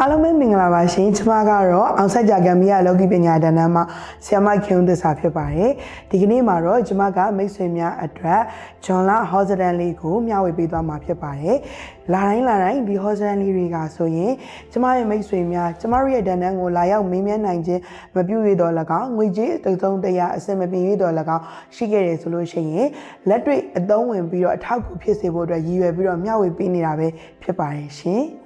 အားလုံးပဲမင်္ဂလာပါရှင်ကျမကတော့အောင်ဆက်ကြကံမီယာလောကီပညာတန်းတန်းမှာဆ iam မခင်သစ္စာဖြစ်ပါတယ်ဒီကနေ့မှာတော့ကျမကမိတ်ဆွေများအတွက်ဂျွန်လာဟော့စတန်လေးကိုမျှဝေပေးသွားမှာဖြစ်ပါတယ်လာတိုင်းလာတိုင်းဒီဟော့စတန်လေးတွေကဆိုရင်ကျမရဲ့မိတ်ဆွေများကျမတို့ရဲ့တန်းတန်းကိုလာရောက်မေးမြန်းနိုင်ခြင်းမပြုရတော့၎င်းငွေကြေးတုံသုံးတရားအစင်မပြေရတော့၎င်းရှိခဲ့တယ်ဆိုလို့ရှိရင်လက်တွေ့အသုံးဝင်ပြီးတော့အထောက်အကူဖြစ်စေဖို့အတွက်ရည်ရွယ်ပြီးတော့မျှဝေပေးနေတာပဲဖြစ်ပါတယ်ရှင်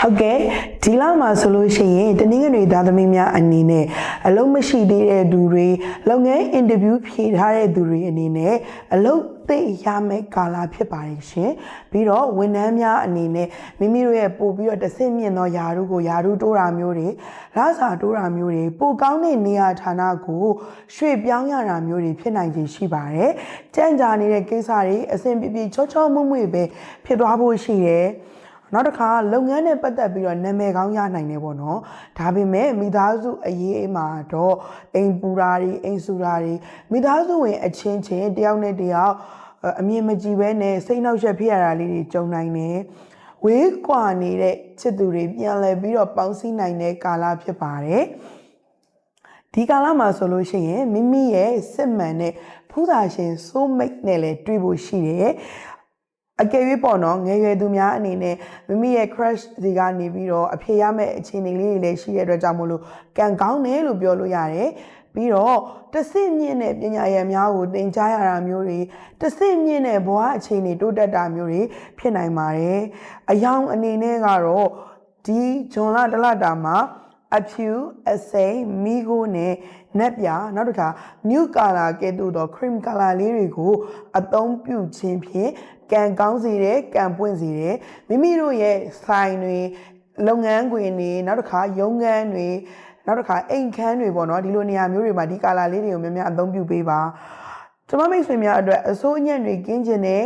ဟုတ်ကဲ့ဒီလောက်မှာဆိုလို့ရှိရင်တနင်္ဂနွေသားသမီးများအနေနဲ့အလုံးမရှိသေးတဲ့သူတွေလုပ်ငန်းအင်တာဗျူးဖြေထားတဲ့သူတွေအနေနဲ့အလုပ်သိရမယ့်ကာလဖြစ်ပါတယ်ရှင်ပြီးတော့ဝန်ထမ်းများအနေနဲ့မိမိတို့ရဲ့ပို့ပြီးတော့တဆင့်မြင့်သောယာရုကိုယာရုတိုးတာမျိုးတွေလစာတိုးတာမျိုးတွေပိုကောင်းတဲ့နေရာဌာနကိုရွှေ့ပြောင်းရတာမျိုးတွေဖြစ်နိုင်ခြေရှိပါတယ်ကြံ့ကြာနေတဲ့ကိစ္စတွေအဆင်ပြေပြေချောချောမွေ့မွေ့ပဲဖြစ်သွားဖို့ရှိတယ် နောက်တစ်ခါလုပ်ငန်းနဲ့ပတ်သက်ပြီးတော့နာမည်ကောင်းရနိုင်တယ်ပေါ့နော်ဒါပေမဲ့မိသားစုအရေးအမှာတော့အိမ်ပူတာတွေအိမ်ဆူတာတွေမိသားစုဝင်အချင်းချင်းတယောက်နဲ့တယောက်အမြင်မကြည့်ဘဲနဲ့စိတ်နှောက်ယှက်ဖြစ်ရတာလေးတွေကြုံနိုင်တယ်ဝေးကွာနေတဲ့ချစ်သူတွေပြန်လဲပြီးတော့ပေါင်းစည်းနိုင်တဲ့ကာလဖြစ်ပါတယ်ဒီကာလမှာဆိုလို့ရှိရင်မိမိရဲ့စစ်မှန်တဲ့ဖူးသာရှင်စိုးမိတ်နဲ့လည်းတွေ့ဖို့ရှိတယ် အကယ်၍ပေါ့နော်ငယ်ရွယ်သူများအနေနဲ့မိမိရဲ့ crush တွေကနေပြီးတော့အဖေရမယ့်အခြေအနေလေးတွေလည်းရှိတဲ့အတွက်ကြောင့်မို့လို့ကံကောင်းတယ်လို့ပြောလို့ရတယ်ပြီးတော့တဆင့်မြင့်တဲ့ပညာရည်များကိုသင်ကြားရတာမျိုးတွေတဆင့်မြင့်တဲ့ဘဝအခြေအနေတိုးတက်တာမျိုးတွေဖြစ်နိုင်ပါတယ်အယောင်အနေနဲ့ကတော့ဒီဂျွန်လာတလတာမှာအဖြူအစိမ်းမိကိုနဲ့နက်ပြနောက်တစ်ခါ new color ကဲ့သို့သော cream color လေးတွေကိုအသုံးပြုခြင်းဖြင့် ကံကောင်းစေတယ်ကံပွင့်စေတယ်မိမိတို့ရဲ့ဆိုင်တွေလုပ်ငန်းခွင်တွေနောက်တစ်ခါရုံးခန်းတွေနောက်တစ်ခါအိမ်ခန်းတွေပေါ့နော်ဒီလိုနေရာမျိုးတွေမှာဒီ color လေးတွေကိုများများအသုံးပြုပေးပါကျွန်မမိတ်ဆွေများအတွက်အစိုးအညံ့တွေကင်းကျင်တယ်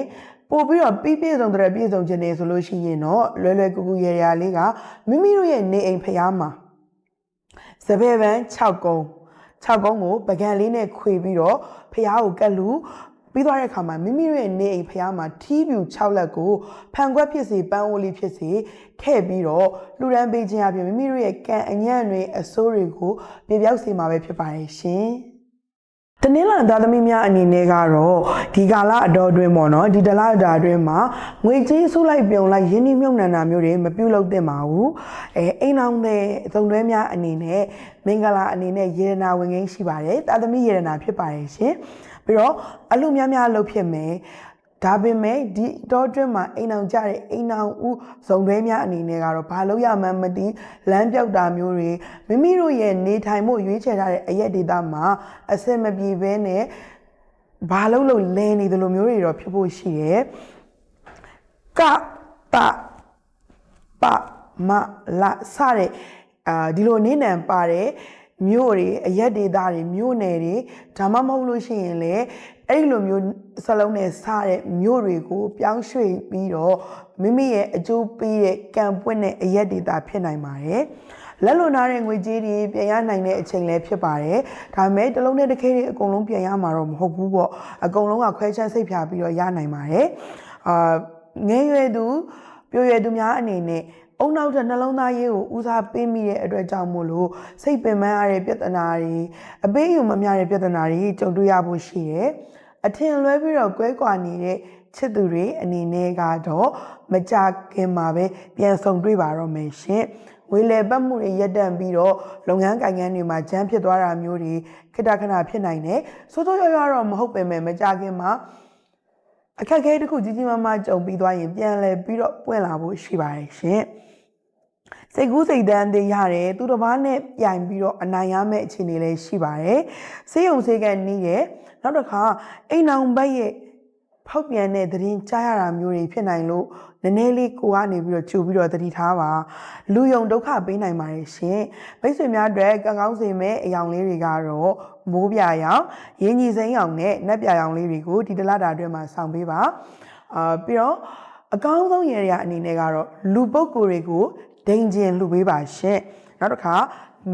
ပို့ပြီးတော့ပြီးပြည့်စုံတဲ့ပြည့်စုံခြင်းနေဆိုလို့ရှိရင်တော့လွယ်လွယ်ကူကူရရလေးကမိမိတို့ရဲ့နေအိမ်ဖျားမှာစပယ်ပန်း6ကုန်း6ကုန်းကိုပကံလေးနဲ့ခွေပြီးတော့ဖျားကိုကတ်လူ ပြီးသွားတဲ့အခါမှာမိမိတို့ရဲ့နေအိမ်ဖျားမှာထီးပြူ6လက်ကိုဖန်ခွက်ဖြစ်စေပန်းအိုးလေးဖြစ်စေခဲ့ပြီးတော့လှူဒန်းပေးခြင်းအပြင်မိမိတို့ရဲ့ကံအညံ့တွေအစိုးတွေကိုပြပြောက်စေမှာပဲဖြစ်ပါတယ်ရှင်တနင်္လာသားသမီးများအနေနဲ့ကတော့ဒီကာလအတော်အတွင်းပေါ့နော်ဒီတလအတာအတွင်းမှာငွေကြေးဆုလိုက်ပြုံလိုက်ရင်းနှီးမြှုပ်နှံတာမျိုးတွေမပြုလုပ်သင့်ပါဘူးအဲအိမ်အောင်တဲ့သုံတွဲများအနေနဲ့မင်္ဂလာအနေနဲ့ယေရနာဝင်ငင်းရှိပါတယ်သားသမီးယေရနာဖြစ်ပါတယ်ရှင် ပြီးတော့အလူများများလုပ်ဖြစ်မယ်ဒါပေမဲ့ဒီတောတွင်းမှာအိမ်အောင်ကြတဲ့အိမ်အောင်ဦးဇုံတွဲများအနေနဲ့ကတော့ဘာလို့ရမှန်းမသိလမ်းပြောက်တာမျိုးတွေမိမိတို့ရဲ့နေထိုင်မှုရွေးချယ်ထားတဲ့အရက်ဒေသမှာအဆင်မပြေဘဲနဲ့ဘာလို့လို့လဲနေတယ်လို့မျိုးတွေတော့ဖြစ်ဖို့ရှိတယ်ကပပမလာစတဲ့အာဒီလိုနေနံပါတဲ့ မြို့တွေအရက်ဒေသတွေမြို့နယ်တွေဒါမှမဟုတ်လို့ရှိရင်လည်းအဲ့ဒီလိုမျိုးစလုံးနဲ့စတဲ့မြို့တွေကိုပြောင်းရွှေ့ပြီးတော့မိမိရဲ့အကျိုးပေးတဲ့ကံပွင့်တဲ့အရက်ဒေသဖြစ်နိုင်ပါတယ်လက်လွန်ထားတဲ့ငွေကြေးတွေပြန်ရနိုင်တဲ့အချိန်လည်းဖြစ်ပါတယ်။ဒါပေမဲ့တစ်လုံးနဲ့တစ်ခဲတွေအကုန်လုံးပြန်ရမှာတော့မဟုတ်ဘူးပေါ့။အကုန်လုံးကခွဲချမ်းစိတ်ဖြာပြီးတော့ရနိုင်ပါတယ်။အာငယ်ရွယ်သူပြိုရွယ်သူများအနေနဲ့ အုံနောက်တဲ့နှလုံးသားရေးကိုဦးစားပေးမိတဲ့အတွက်ကြောင့်မို့လို့စိတ်ပင်ပန်းရတဲ့ပြဿနာတွေအပေးယူမမျှတဲ့ပြဿနာတွေကြုံတွေ့ရဖို့ရှိတယ်။အထင်လွဲပြီးတော့ကွဲကွာနေတဲ့ချစ်သူတွေအနေနဲ့ကတော့မကြခင်မှာပဲပြန်ဆုံတွေ့ပါတော့မယ်ရှင်။ဝေလည်ပတ်မှုတွေရပ်တန့်ပြီးတော့လုပ်ငန်းကိုင်ငန်းတွေမှာကြမ်းဖြစ်သွားတာမျိုးတွေခိတခဏဖြစ်နိုင်တယ်။စိုးစိုးရွားရွားတော့မဟုတ်ပေမဲ့မကြခင်မှာအခက်အခဲတစ်ခုကြီးကြီးမားမားကြုံပြီးသွားရင်ပြန်လဲပြီးတော့ပွင့်လာဖို့ရှိပါတယ်ရှင်။ စိတ်ကူးစိတ်တန်းသေးရတယ်သူတစ်ပါးနဲ့ပြိုင်ပြီးတော့အနိုင်ရမယ့်အခြေအနေလည်းရှိပါတယ်။စေးုံစေးကန်နီးရဲ့နောက်တစ်ခါအိမ်အောင်ဘက်ရဲ့ဖောက်ပြန်တဲ့သတင်းကြားရတာမျိုးတွေဖြစ်နိုင်လို့နည်းနည်းလေးကိုကနေပြီးတော့ကြိုပြီးတော့သတိထားပါလူယုံဒုက္ခပေးနိုင်ပါတယ်ရှင်မိတ်ဆွေများအတွက်ကံကောင်းစေမဲ့အယောင်လေးတွေကတော့မိုးပြရောင်ရင်းကြီးစိမ်းရောင်နဲ့နက်ပြရောင်လေးတွေကိုဒီတလတာအတွင်းမှာဆောင်ပေးပါအာပြီးတော့အကောင်းဆုံးရရအနေနဲ့ကတော့လူပုဂ္ဂိုလ်တွေကို ဒိန်ကျင်လှူပေးပါရှင်နောက်တစ်ခါ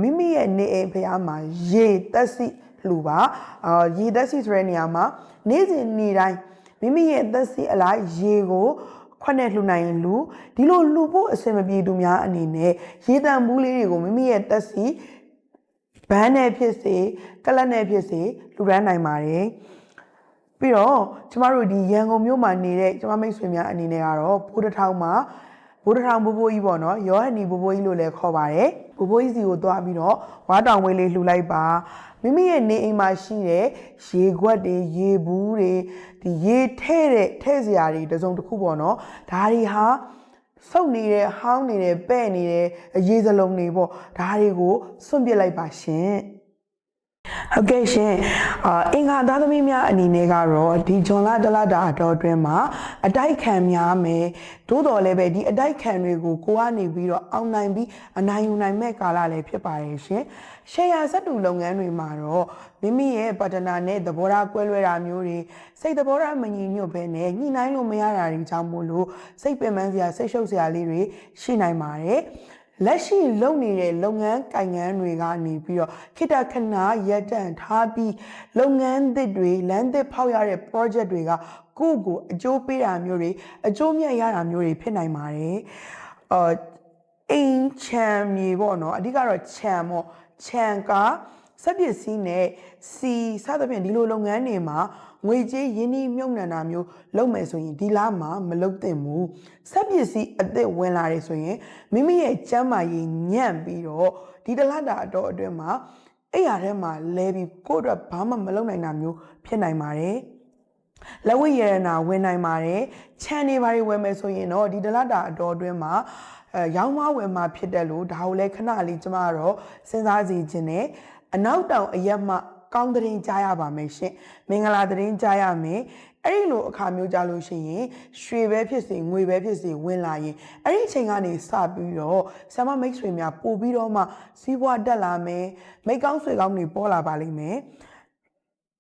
မိမိရဲ့နေအိမ်ဖျားမှာရေတက်စီလှူပါအာရေတက်စီဆိုတဲ့နေရာမှာနေ့စဉ်နေ့တိုင်းမိမိရဲ့သက်စီအလိုက်ရေကိုခွက်နဲ့လှူနိုင်ရင်လှူဒီလိုလှူဖို့အဆင်မပြေသူများအနေနဲ့ရေတံဘူးလေးတွေကိုမိမိရဲ့သက်စီဘန်းနဲ့ဖြစ်စေကလတ်နဲ့ဖြစ်စေလှူဒန်းနိုင်ပါတယ်ပြီးတော့ကျမတို့ဒီရန်ကုန်မြို့မှာနေတဲ့ကျမမိတ်ဆွေများအနေနဲ့ကတော့ဘိုးတစ်ထောင်မှာ ဘိုးတစ်ထောင်ဘိုးဘိုးကြီးပေါ့နော်ယောဟန်နီဘိုးဘိုးကြီးလို့လည်းခေါ်ပါတယ်ဘိုးဘိုးကြီးစီကိုသွားပြီးတော့ဝါတောင်ဝေးလေးလှူလိုက်ပါမိမိရဲ့နေအိမ်မှာရှိတဲ့ရေခွက်တွေရေဘူးတွေဒီရေထဲ့တဲ့ထဲ့စရာတွေတစ်စုံတစ်ခုပေါ့နော်ဒါတွေဟာစုပ်နေတဲ့ဟောင်းနေတဲ့ပဲ့နေတဲ့အရေးစလုံးတွေပေါ့ဒါတွေကိုစွန့်ပစ်လိုက်ပါရှင် ဟုတ်ကဲ့ရှင်အာအင်္ဂါသားသမီးများအနေနဲ့ကတော့ဒီဂျွန်လာဒလာတာအတော်အတွင်းမှာအတိုက်ခံများမယ်သို့တော်လည်းပဲဒီအတိုက်ခံတွေကိုကိုကနေပြီးတော့အောင်နိုင်ပြီးအနိုင်ယူနိုင်မဲ့ကာလလည်းဖြစ်ပါတယ်ရှင်ရှယ်ယာစက်တူလုပ်ငန်းတွေမှာတော့မိမိရဲ့ပါတနာနဲ့သဘောထားကွဲလွဲတာမျိုးတွေစိတ်သဘောထားမညီညွတ်ဘဲနဲ့ညှိနှိုင်းလို့မရတာတွေကြောင့်မို့လို့စိတ်ပင်ပန်းစရာစိတ်ရှုပ်စရာလေးတွေရှိနိုင်ပါတယ် လက်ရှိလုပ်နေတဲ့လုပ်ငန်းကိုင်ငန်းတွေကနေပြီးတော့ခိတခဏရက်တန့်ထားပြီးလုပ်ငန်းသစ်တွေလမ်းသစ်ဖောက်ရတဲ့ project တွေကကိုယ့်ကိုအကျိုးပေးတာမျိုးတွေအကျိုးမြတ်ရတာမျိုးတွေဖြစ်နိုင်ပါတယ်။အော်အိမ်ချမ်းမြေပေါ့နော်အဓိကတော့ချမ်းပေါ့ချမ်းကစက်ပစ္စည်းနဲ့စီစသဖြင့်ဒီလိုလုပ်ငန်းတွေမှာ ငွေကြေးရင်းနှီးမြှုပ်နှံတာမျိုးလုပ်မယ်ဆိုရင်ဒီလားမှာမလုပ်သင့်ဘူးစက်ပစ္စည်းအသစ်ဝင်လာတယ်ဆိုရင်မိမိရဲ့ကျန်းမာရေးညံ့ပြီးတော့ဒီတလားတာအတော့အတွင်းမှာအဲ့ရထဲမှာလဲပြီးကိုယ့်အတွက်ဘာမှမလုပ်နိုင်တာမျိုးဖြစ်နိုင်ပါတယ်လက်ဝိရဏနာဝင်နိုင်ပါတယ်ခြံနေပါတွေဝယ်မယ်ဆိုရင်တော့ဒီဒလတာအတော်အတွင်းမှာအဲရောင်းမဝယ်မှာဖြစ်တယ်လို့ဒါကိုလည်းခဏလေးကျမကတော့စဉ်းစားစီခြင်းနဲ့အနောက်တောင်အရက်မှ ကောင်းတဲ့ရင်ကြားရပါမယ်ရှင်မင်္ဂလာတဲ့ရင်ကြားရမယ်အဲ့ဒီလိုအခါမျိုးကြလို့ရှိရင်ရွှေပဲဖြစ်စေငွေပဲဖြစ်စေဝင်လာရင်အဲ့ဒီအချိန်ကနေစပြီးတော့ဆ iam မိတ်ဆွေများပို့ပြီးတော့မှစီးပွားတက်လာမယ်မိတ်ကောင်းဆွေကောင်းတွေပေါ်လာပါလိမ့်မယ်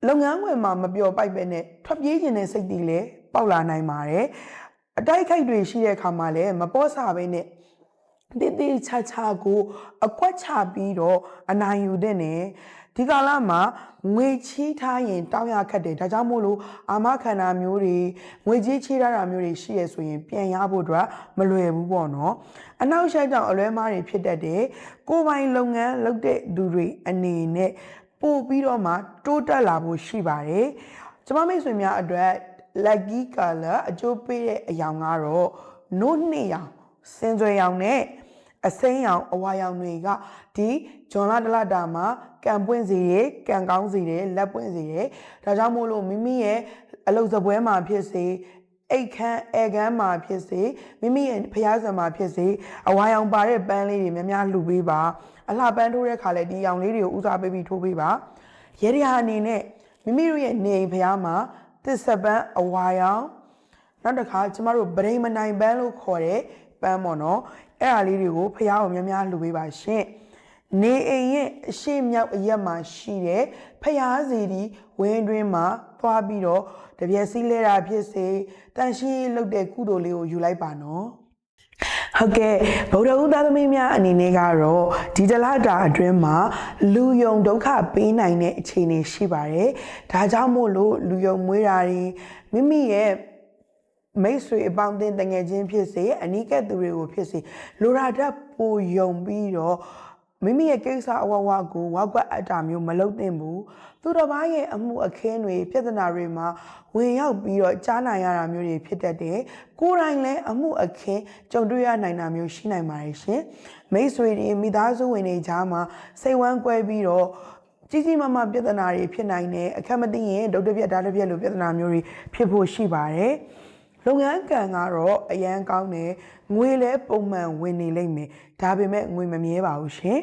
လုပ်ငန်းဝင်မှာမပျော်ပိုက်ပဲနဲ့ထွက်ပြေးခြင်းတဲ့စိတ်တွေလည်းပေါက်လာနိုင်ပါတယ်အတိုက်ခိုက်တွေရှိတဲ့အခါမှာလည်းမပေါ့ဆပဲနဲ့တည်တည်ချာချာကိုအကွက်ချပြီးတော့အနိုင်ယူတဲ့နဲ့ ဒီကာလမှာငွေချီးထားရင်တောင်းရခက်တယ်ဒါကြောင့်မို့လို့အာမခံတာမျိုးတွေငွေကြီးချီးထားတာမျိုးတွေရှိရဆိုရင်ပြန်ရဖို့အတွက်မလွယ်ဘူးပေါ့နော်အနောက်ရှက်ကြောင့်အလွဲမားတွေဖြစ်တတ်တယ်ကိုယ်ပိုင်လုပ်ငန်းလုပ်တဲ့သူတွေအနေနဲ့ပို့ပြီးတော့မှတိုးတက်လာဖို့ရှိပါတယ်ကျမမိတ်ဆွေများအတွက် lucky color အကျိုးပေးတဲ့အယောင်ကတော့ no နှစ်ရောင်စင်ကြွယ်ရောင်နဲ့ အစိမ်းရောင်အဝါရောင်တွေကဒီဂျွန်လာဒလတာမှာကံပွင့်စီရဲကံကောင်းစီရဲလက်ပွင့်စီရဲဒါကြောင့်မို့လို့မိမိရဲ့အလုပ်စပွဲမှာဖြစ်စေအိတ်ခမ်းအဲခမ်းမှာဖြစ်စေမိမိရဲ့ဖျားစံမှာဖြစ်စေအဝါရောင်ပါတဲ့ပန်းလေးတွေများများလှူပေးပါအလှပန်းထိုးတဲ့ခါလဲဒီရောင်လေးတွေကိုဦးစားပေးပြီးထိုးပေးပါရဲရအနေနဲ့မိမိတို့ရဲ့နေအိမ်ဖျားမှာသစ္စပန်းအဝါရောင်နောက်တစ်ခါကျမတို့ဗရိမနိုင်ပန်းလို့ခေါ်တဲ့ပန်းပေါ့နော် အဲ့ဒါလေးတွေကိုဖျားကိုများများလှူပေးပါရှင်နေအိမ်ရဲ့အရှိမြောက်အရက်မှာရှိတဲ့ဖျားစီဒီဝင်းတွင်းမှာသွားပြီးတော့တပြက်စီးလဲတာဖြစ်စေတန်ရှင်းရေးလုပ်တဲ့ကုသိုလ်လေးကိုယူလိုက်ပါနော်ဟုတ်ကဲ့ဗုဒ္ဓဦးသားသမီးများအနေနဲ့ကတော့ဒီတလတာအတွင်းမှာလူယုံဒုက္ခပေးနိုင်တဲ့အခြေအနေရှိပါတယ်။ဒါကြောင့်မို့လို့လူယုံမွေးတာတွေမိမိရဲ့ မိတ်ဆွေအပေါင်းအသင်းတငယ်ချင်းဖြစ်စေအနီးကပ်သူတွေကိုဖြစ်စေလိုရာဓာတ်ပိုယုံပြီးတော့မိမိရဲ့ကိစ္စအဝဝကိုဝါကွက်အပ်တာမျိုးမလုပ်သင့်ဘူးသူတော်ဘာရဲ့အမှုအခင်းတွေပြဿနာတွေမှာဝင်ရောက်ပြီးတော့ကြားနိုင်ရတာမျိုးတွေဖြစ်တတ်တယ်ကိုယ်တိုင်လည်းအမှုအခင်းကြုံတွေ့ရနိုင်တာမျိုးရှိနိုင်ပါတယ်ရှင်မိတ်ဆွေတွေမိသားစုဝင်တွေကြားမှာစိတ်ဝမ်းကွဲပြီးတော့ကြီးကြီးမားမားပြဿနာတွေဖြစ်နိုင်တယ်အခက်မသိရင်ဒုတ်တပြက်ဓာတ်တပြက်လိုပြဿနာမျိုးတွေဖြစ်ဖို့ရှိပါတယ် လုပ်ငန်းကံကတော့အရန်ကောင်းတယ်ငွေလည်းပုံမှန်ဝင်နေလိမ့်မယ်ဒါပေမဲ့ငွေမမြဲပါဘူးရှင်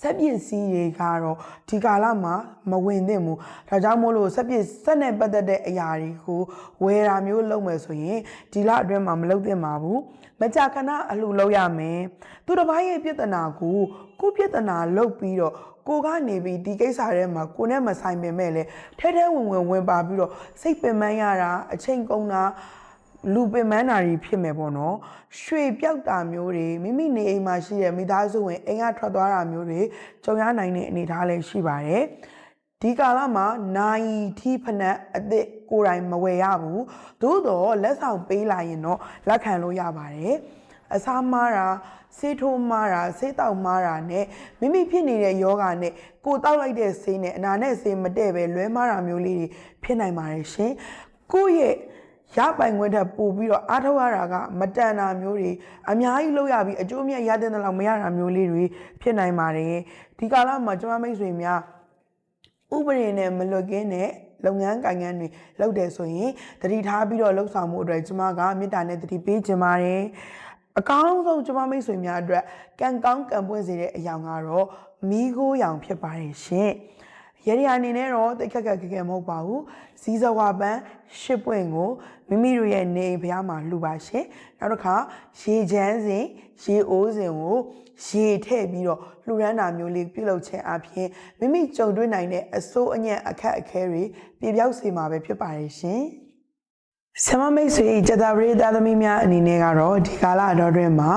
စက်ပစ္စည်းတွေကတော့ဒီကာလမှာမဝင်သင့်ဘူးဒါကြောင့်မို့လို့စက်ပစ္စည်းစက်နဲ့ပတ်သက်တဲ့အရာတွေကိုဝယ်တာမျိုးလုပ်မယ်ဆိုရင်ဒီလအတွင်းမှာမလုပ်သင့်ပါဘူးမကြာခဏအလှလုပ်ရမယ်သူတစ်ပိုင်းရဲ့ပြဿနာကိုကိုပြဿနာလုပ်ပြီးတော့ ကိုကနေပြီးဒီကိစ္စထဲမှာကိုနဲ့မဆိုင်ပင်မဲ့လေထဲထဲဝင်ဝင်ဝင်ပါပြီးတော့စိတ်ပင်ပန်းရတာအချိန်ကုန်တာလူပင်ပန်းတာတွေဖြစ်မယ်ပေါ့နော်ရွှေပြောက်တာမျိုးတွေမိမိနေအိမ်မှာရှိတဲ့မိသားစုဝင်အိမ်ကထွက်သွားတာမျိုးတွေကြုံရနိုင်တဲ့အနေအထားလည်းရှိပါတယ်ဒီကာလမှာနိုင်ထီဖနက်အသစ်ကိုယ်တိုင်မဝယ်ရဘူးသို့တော့လက်ဆောင်ပေးလာရင်တော့လက်ခံလို့ရပါတယ်အစားမားတာ ဆေးထိုးမားတာဆေးတောက်မားတာနဲ့မိမိဖြစ်နေတဲ့ယောဂနဲ့ကိုတောက်လိုက်တဲ့ဆေးနဲ့အနာနဲ့ဆေးမတည့်ပဲလွဲမားတာမျိုးလေးတွေဖြစ်နိုင်ပါတယ်ရှင်ကိုယ့်ရဲ့ရပိုင်ခွင့်ထက်ပိုပြီးတော့အားထုတ်ရတာကမတန်တာမျိုးတွေအများကြီးလုပ်ရပြီးအကျိုးအမြတ်ရတဲ့လောက်မရတာမျိုးလေးတွေဖြစ်နိုင်ပါတယ်ဒီကာလမှာကျွန်မမိတ်ဆွေများဥပဒေနဲ့မလွတ်ကင်းတဲ့လုပ်ငန်းကိုင်ငန်းတွေလုပ်တယ်ဆိုရင်တတိထားပြီးတော့လှုပ်ဆောင်မှုအတွက်ကျွန်မကမေတ္တာနဲ့တတိပေးခြင်းပါတယ် အကောင်းဆုံးကျွန်မမိတ်ဆွေများအတွက်ကံကောင်းကံပွင့်စေတဲ့အရာကတော့မိโกရောင်ဖြစ်ပါတယ်ရှင်ရရအနေနဲ့တော့တိတ်ခက်ခက်ခက်ခက်မဟုတ်ပါဘူးဇီးစဝါပန်းရှစ်ပွင့်ကိုမိမိတို့ရဲ့နေအိမ်ဘုရားမှာလှူပါရှင်နောက်တစ်ခါရေချမ်းစဉ်ရေအိုးစဉ်ကိုရေထည့်ပြီးတော့လှူဒန်းတာမျိုးလေးပြုလုပ်ခြင်းအပြင်မိမိကြုံတွေ့နိုင်တဲ့အစိုးအညံ့အခက်အခဲတွေပြပြောက်စေမှာပဲဖြစ်ပါတယ်ရှင် ဆမမိတ်ဆွေကြတာပရိသတ်သမီးများအနေနဲ့ကတော့ဒီကာလအတော်တွင်မှာ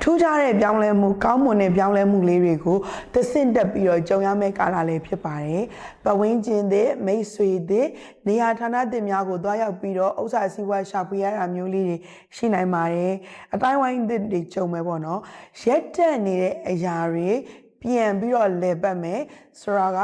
ထူးခြားတဲ့ပြောင်းလဲမှုကောင်းမွန်တဲ့ပြောင်းလဲမှုလေးတွေကိုသဆင့်တက်ပြီးတော့ကြုံရမယ့်ကာလလေးဖြစ်ပါတယ်။ပဝင်းကျင်တဲ့မိတ်ဆွေတဲ့နေရာဌာနတင်များကိုတွားရောက်ပြီးတော့ဥစ္စာစည်းဝါးရှာဖွေရတာမျိုးလေးတွေရှိနိုင်ပါတယ်။အတိုင်းဝိုင်းတဲ့တွေကြုံမယ်ပေါ့နော်။ရက်တက်နေတဲ့အရာတွေပြန်ပြီးတော့လဲပတ်မယ်ဆိုတာက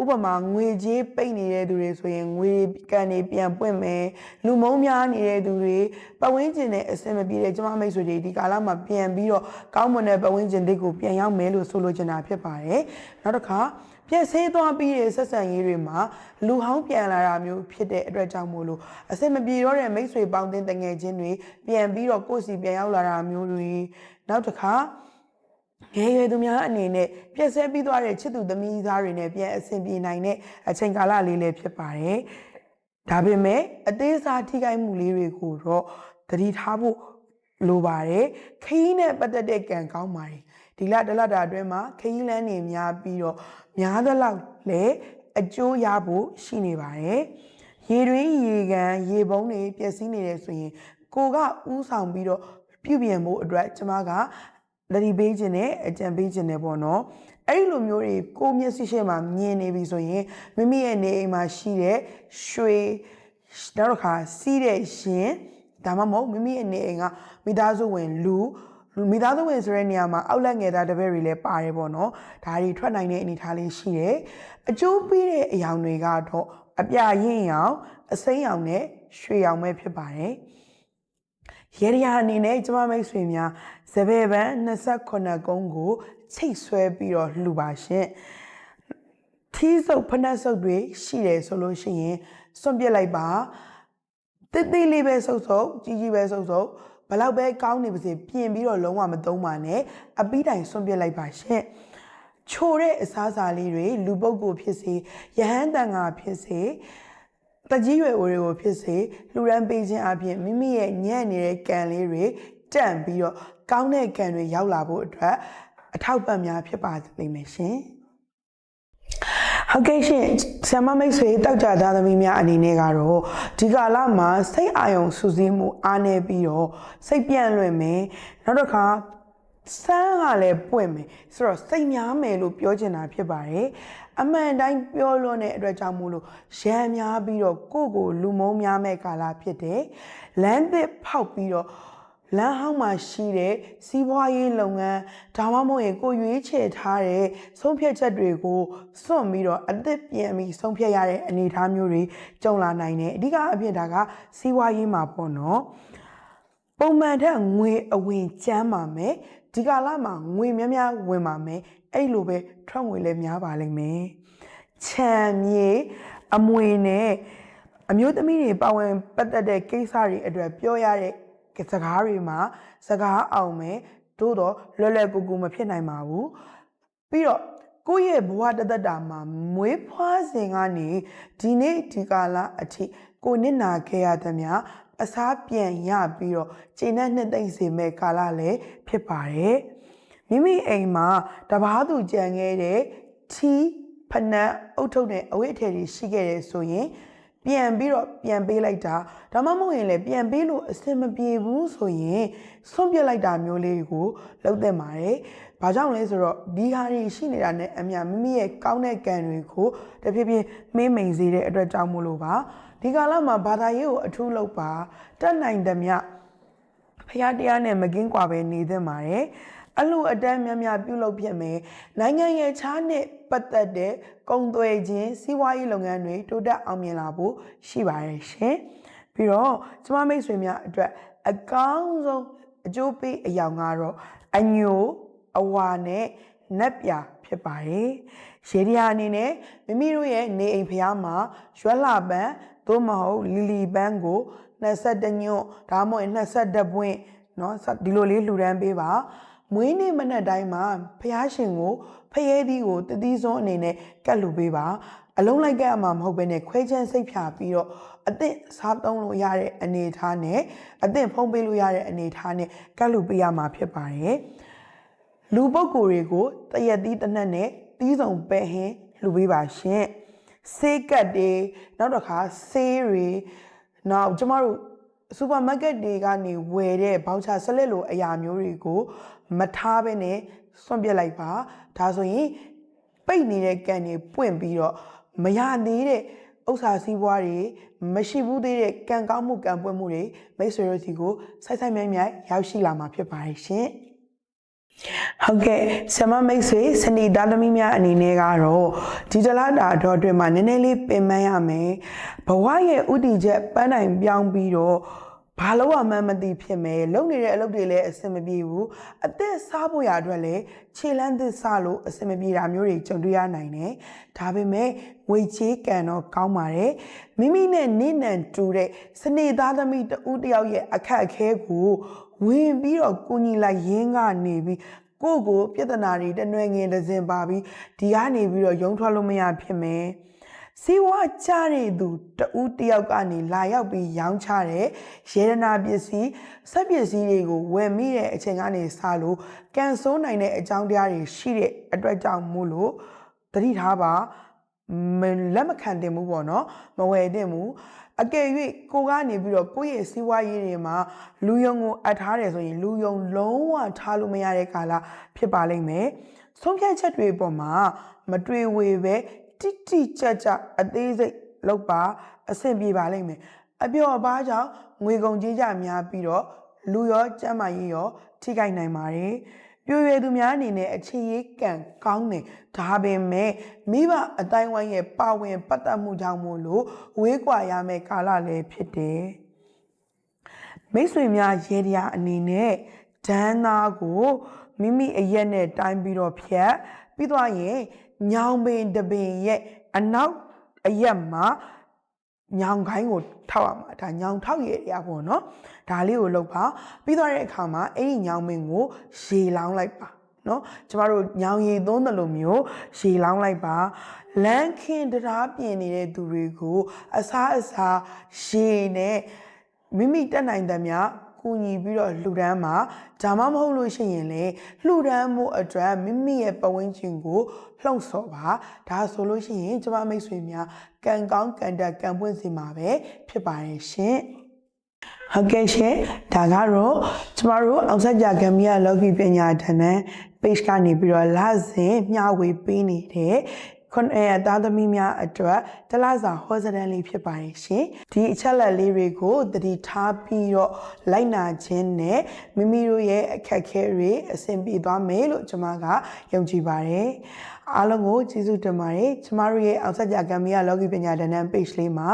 ဥပမာငွေကြေးပိတ်နေတဲ့သူတွေဆိုရင်ငွေကန်နေပြန်ပွင့်မယ်လူမုံများနေတဲ့သူတွေပတ်ဝန်းကျင်နဲ့အဆင်မပြေတဲ့ကျမမိတ်ဆွေတွေဒီကာလမှာပြန်ပြီးတော့ကောင်းမွန်တဲ့ပတ်ဝန်းကျင်တွေကိုပြန်ရောက်မယ်လို့ဆိုလိုချင်တာဖြစ်ပါတယ်နောက်တစ်ခါပြည့်စည်သွားပြီးတဲ့ဆက်ဆံရေးတွေမှာလူဟောင်းပြန်လာတာမျိုးဖြစ်တဲ့အတွက်ကြောင့်မို့လို့အဆင်မပြေတော့တဲ့မိတ်ဆွေပေါင်းတင်တငယ်ချင်းတွေပြန်ပြီးတော့ကိုယ့်စီပြန်ရောက်လာတာမျိုးတွေနောက်တစ်ခါ ငယ်ရွယ်သူများအနေနဲ့ပြည့်စဲပြီးသွားတဲ့ချစ်သူသမီးသားတွေနဲ့ပြန်အဆင်ပြေနိုင်တဲ့အချိန်ကာလလေးလည်းဖြစ်ပါတယ်။ဒါပေမဲ့အသေးစားထိခိုက်မှုလေးတွေကိုတော့သတိထားဖို့လိုပါတယ်။ခရီးနဲ့ပတ်သက်တဲ့ကံကောင်းပါတယ်။ဒီလတစ်လတာအတွင်းမှာခရီးလမ်းတွေများပြီးတော့များသလောက်လည်းအကျိုးရဖို့ရှိနေပါတယ်။ရေတွင်းရေကန်ရေပုံးတွေပျက်စီးနေတယ်ဆိုရင်ကိုကဥဆောင်ပြီးတော့ပြုပြင်ဖို့အတွက်ကျမက လတိပေးခြင်းနဲ့အကြံပေးခြင်းနဲ့ပေါ့နော်အဲ့ဒီလိုမျိုးတွေကိုမျက်စိရှိမှမြင်နေပြီဆိုရင်မိမိရဲ့နေအိမ်မှာရှိတဲ့ရွှေနောက်တစ်ခါစီးတဲ့ရှင်ဒါမှမဟုတ်မိမိရဲ့နေအိမ်ကမိသားစုဝင်လူလူမိသားစုဝင်ဆိုတဲ့နေရာမှာအောက်လက်ငယ်သားတပည့်တွေလည်းပါတယ်ပေါ့နော်ဒါတွေထွက်နိုင်တဲ့အနေအထားလေးရှိတယ်အကျိုးပေးတဲ့အယောင်တွေကတော့အပြရင်ရောင်အစိမ်းရောင်နဲ့ရွှေရောင်ပဲဖြစ်ပါတယ် ရေရရာအနေနဲ့ကျမမိတ်ဆွေများစပယ်ပန်း28ကုန်းကိုချိတ်ဆွဲပြီးတော့လှူပါရှင်ထီးစုပ်ဖနက်စုပ်တွေရှိတယ်ဆိုလို့ရှိရင်စွန့်ပစ်လိုက်ပါတိတ်တိတ်လေးပဲစုပ်စုပ်ကြီးကြီးပဲစုပ်စုပ်ဘလောက်ပဲကောင်းနေပါစေပြင်ပြီးတော့လုံးဝမသုံးပါနဲ့အပီးတိုင်စွန့်ပစ်လိုက်ပါရှင်ချိုတဲ့အစားအစာလေးတွေလူပုဂ္ဂိုလ်ဖြစ်စေယဟန်တန်ဃာဖြစ်စေ တကြီးရွယ်အိုတွေကိုဖြစ်စေလှူဒန်းပေးခြင်းအပြင်မိမိရဲ့ညံ့နေတဲ့ကံလေးတွေတန့်ပြီးတော့ကောင်းတဲ့ကံတွေရောက်လာဖို့အတွက်အထောက်ပံ့များဖြစ်ပါလိမ့်မယ်ရှင်ဟုတ်ကဲ့ရှင်ဆ iam မိတ်ဆွေတောက်ကြသားသမီးများအနေနဲ့ကတော့ဒီကာလမှာစိတ်အာယုံစူးစီးမှုအားနေပြီးတော့စိတ်ပြန့်လွင့်မယ်နောက်တစ်ခါ စမ်းကလည်းပွင့်မယ်ဆိုတော့စိတ်များမယ်လို့ပြောချင်တာဖြစ်ပါတယ်အမှန်တိုင်းပြောလွန်းတဲ့အတွက်ကြောင့်မို့လို့ရံများပြီးတော့ကိုယ့်ကိုလူမုန်းများမဲ့ကာလဖြစ်တယ်လမ်းသစ်ဖောက်ပြီးတော့လမ်းဟောင်းမှာရှိတဲ့စီးပွားရေးလုပ်ငန်းဒါမှမဟုတ်ရင်ကိုရွေးချယ်ထားတဲ့ဆုံးဖြတ်ချက်တွေကိုစွန့်ပြီးတော့အသစ်ပြန်ပြီးဆုံးဖြတ်ရတဲ့အနေအထားမျိုးတွေကြုံလာနိုင်တယ်အဓိကအဖြစ်ဒါကစီးပွားရေးမှာပေါ့နော်ပုံမှန်ထက်ငွေအဝင်ကျန်းပါမယ် ဒီကာလမှာငွေများများဝင်ပါမယ်အဲ့လိုပဲထွက်ငွေလည်းများပါလိမ့်မယ်ခြံမြေအမွေနဲ့အမျိုးသမီးတွေပါဝင်ပတ်သက်တဲ့ကိစ္စတွေအတွက်ပြောရတဲ့စကားတွေမှာစကားအောင်မယ်သို့တော့လွယ်လွယ်ကူကူမဖြစ်နိုင်ပါဘူးပြီးတော့ကိုယ့်ရဲ့ဘဝတသက်တာမှာမွေးဖွားစဉ်ကနေဒီနေ့ဒီကာလအထိကိုနစ်နာခဲ့ရသမျှ အစားပြန်ရပြီးတော့ကျင့်တဲ့နှစ်သိမ့်စေမဲ့ကာလလည်းဖြစ်ပါတယ်မိမိအိမ်မှာတပားသူကြံခဲ့တဲ့ထီးဖနက်အုတ်ထုပ်နဲ့အဝတ်အထည်တွေရှိခဲ့တယ်ဆိုရင်ပြန်ပြီးတော့ပြန်ပေးလိုက်တာဒါမှမဟုတ်ရင်လည်းပြန်ပေးလို့အဆင်မပြေဘူးဆိုရင်ဆွန့်ပစ်လိုက်တာမျိုးလေးကိုလုပ်သင့်ပါတယ်။ဘာကြောင့်လဲဆိုတော့ဒီဟာတွေရှိနေတာနဲ့အမြမိမိရဲ့ကောင်းတဲ့ကံတွေကိုတဖြည်းဖြည်းမင်းမိန်စေတဲ့အတွက်ကြောင့်မို့လို့ပါ ဒီကာလမှာဘာသာရေးကိုအထူးလုပ်ပါတက်နိုင်သမျှဖရာတရားနဲ့မကင်းကွာပဲနေသင့်ပါတယ်အလှအတန်းများများပြုလုပ်ဖြစ်မယ်နိုင်ငံရဲ့ခြားနဲ့ပတ်သက်တဲ့ကုန်သွယ်ခြင်းစီးပွားရေးလုပ်ငန်းတွေတိုးတက်အောင်မြင်လာဖို့ရှိပါတယ်ရှင်ပြီးတော့ကျမမိတ်ဆွေများအတွက်အကောင်းဆုံးအကျိုးပေးအယောင်ကတော့အညိုအဝါနဲ့နက်ပြဖြစ်ပါတယ်။ရေဒီယာအနေနဲ့မိမိတို့ရဲ့နေအိမ်ဖျားမှာရွက်လာပန်း သို့မဟုတ်လီလီပန်းကို22ညွန့်ဒါမှမဟုတ်22ပွင့်เนาะဒီလိုလေးလှူဒန်းပေးပါမွေးနေ့မနက်တိုင်းမှာဖျားရှင်ကိုဖျဲသီးကိုတတိစွန်းအနေနဲ့ကတ်လူပေးပါအလုံးလိုက်ကတ်အမှာမဟုတ်ဘဲနဲ့ခွဲချမ်းစိတ်ဖြာပြီးတော့အသင့်စားသုံးလို့ရတဲ့အနေအထားနဲ့အသင့်ဖုံးပေးလို့ရတဲ့အနေအထားနဲ့ကတ်လူပေးရမှာဖြစ်ပါတယ်လူပုဂ္ဂိုလ်တွေကိုတရက်သီးတစ်နက်နဲ့တီးစုံပဲဟင်းလှူပေးပါရှင် ဆေးကတ်တွေနောက်တစ်ခါဆေးတွေနောက်ကျမတို့စူပါမားကတ်တွေကနေဝယ်တဲ့ဘောက်ချာဆက်လက်လိုအရာမျိုးတွေကိုမထားဘဲနဲ့စွန့်ပစ်လိုက်ပါဒါဆိုရင်ပိတ်နေတဲ့ကန်တွေပွင့်ပြီးတော့မရသေးတဲ့ဥစ္စာစည်းပွားတွေမရှိဘူးသေးတဲ့ကံကောင်းမှုကံပွင့်မှုတွေမိတ်ဆွေတို့စီကိုစိုက်စိုက်မြိုင်မြိုင်ရောက်ရှိလာမှာဖြစ်ပါတယ်ရှင် ဟုတ်ကဲ့ဆမမိတ်ဆွေစနေသားသမီးများအနေနဲ့ကတော့ဒီတလားတာတော့အတွင်းမှာနည်းနည်းလေးပင်ပန်းရမယ်ဘဝရဲ့ဥတီချက်ပန်းတိုင်ပြောင်းပြီးတော့ဘာလို့အမှန်းမသိဖြစ်မယ်လုံနေတဲ့အလုပ်တွေလည်းအဆင်မပြေဘူးအသက်စားဖို့ရအတွက်လည်းခြေလန်းသစ်စားလို့အဆင်မပြေတာမျိုးတွေကြုံတွေ့ရနိုင်တယ်ဒါပေမဲ့ငွေချေးကံတော့ကောင်းပါတယ်မိမိနဲ့နိနံတူတဲ့စနေသားသမီးတဦးတယောက်ရဲ့အခက်အခဲကို ဝင်ပြီးတော့ကိုကြီးလိုက်ရင်းကနေပြီးကိုယ့်ကိုပြဿနာတွေတနွယ်ငင်တစ်စင်ပါပြီးဒီကနေပြီးတော့ရုံထွက်လို့မရဖြစ်မယ်စီဝါချတဲ့သူတဦးတယောက်ကနေလာရောက်ပြီးရောင်းချတဲ့ရေဒနာပစ္စည်းစက်ပစ္စည်းတွေကိုဝယ်မိတဲ့အချိန်ကနေစလို့ကန်ဆိုးနိုင်တဲ့အကြောင်းတရားတွေရှိတဲ့အတွက်ကြောင့်မို့လို့သတိထားပါမလက်မခံတင်ဘူးပေါ့နော်မဝယ်တင်ဘူး အကယ်၍ကိုကနေပြီးတော့ကိုယ့်ရဲ့စီးပွားရေးတွေမှာလူယုံကိုအပ်ထားတယ်ဆိုရင်လူယုံလုံးဝထားလို့မရတဲ့ကာလဖြစ်ပါလိမ့်မယ်ဆုံးဖြတ်ချက်တွေပေါ်မှာမတွေ့ဝေပဲတိတိကျကျအသေးစိတ်လောက်ပါအဆင်ပြေပါလိမ့်မယ်အပြောအပါကြောင့်ငွေကုန်ကြေးကြများပြီးတော့လူရောကျန်းမာရေးရောထိခိုက်နိုင်ပါတယ် ပြွေရသူများအနေနဲ့အခြေရေးကံကောင်းတယ်ဒါပေမဲ့မိဘအတိုင်းဝိုင်းရဲ့ပါဝင်ပတ်သက်မှုကြောင့်မို့လို့ဝေးကွာရမယ့်ကာလလည်းဖြစ်တယ်မိတ်ဆွေများရေတရာအနေနဲ့ဒန်းသားကိုမိမိအရက်နဲ့တိုင်းပြီးတော့ဖြတ်ပြီးတော့ရင်ညောင်ပင်တပင်ရဲ့အနောက်အရက်မှာ ညောင်ခိုင်းကိုထောက်ရမှာဒါညောင်ထောက်ရရပေါ့နော်ဒါလေးကိုလုပ်ပါပြီးတော့တဲ့အခါမှာအဲ့ဒီညောင်ပင်ကိုရေလောင်းလိုက်ပါနော်ကျမတို့ညောင်ရည်သွန်းတယ်လို့မျိုးရေလောင်းလိုက်ပါလမ်းခင်းတရားပြင်နေတဲ့သူတွေကိုအစားအစာရေနဲ့မိမိတက်နိုင်သမျှ ကူညီပြီးတော့လှူဒန်းမှာဒါမှမဟုတ်လို့ရှိရင်လေလှူဒန်းမှုအတွက်မိမိရဲ့ပဝန်းကျင်ကိုလှုံ့ဆော်ပါဒါဆိုလို့ရှိရင်ကျမမိတ်ဆွေများကံကောင်းကံတက်ကံပွင့်စီမှာပဲဖြစ်ပါတယ်ရှင်ဟုတ်ကဲ့ရှင်ဒါကတော့ကျမတို့အောင်ဆက်ကြကံမီယာလောကီပညာဌာန page ကနေပြီးတော့လာစဉ်မျှဝေပေးနေတဲ့ ခွန်အဲသားသမီးများအတွက်တလစာဟောစတန်လေးဖြစ်ပါတယ်ရှင်ဒီအချက်လက်လေးတွေကိုသတိထားပြီးတော့လိုက်နာခြင်းနဲ့မိမိတို့ရဲ့အခက်အခဲတွေအဆင်ပြေသွားမယ်လို့ကျွန်မကယုံကြည်ပါတယ် အားလုံးကိုကျေးဇူးတင်ပါတယ်ကျမတို့ရဲ့အောက်ဆက်ကြကံမီယာလော်ဂီပညာဒဏ္ဍန် page လေးမှာ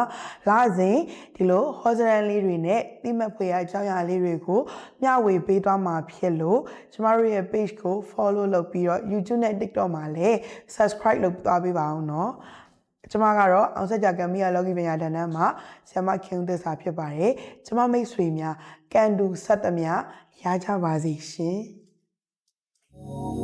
လာစဉ်ဒီလို hostel လေးတွေနဲ့တိမှတ်ဖွေရအကြောင်းအရာလေးတွေကိုမျှဝေပေးသွားမှာဖြစ်လို့ကျမတို့ရဲ့ page ကို follow လုပ်ပြီးတော့ YouTube နဲ့ TikTok မှာလည်း subscribe လုပ်သွားပေးပါအောင်နော်ကျမကတော့အောင်ဆက်ကြကံမီယာလော်ဂီပညာဒဏ္ဍန်မှာဆ iam ခင်ဦးသစ္စာဖြစ်ပါတယ်ကျမမိတ်ဆွေများကန်တူဆက်သမျှရကြပါစေရှင် Oh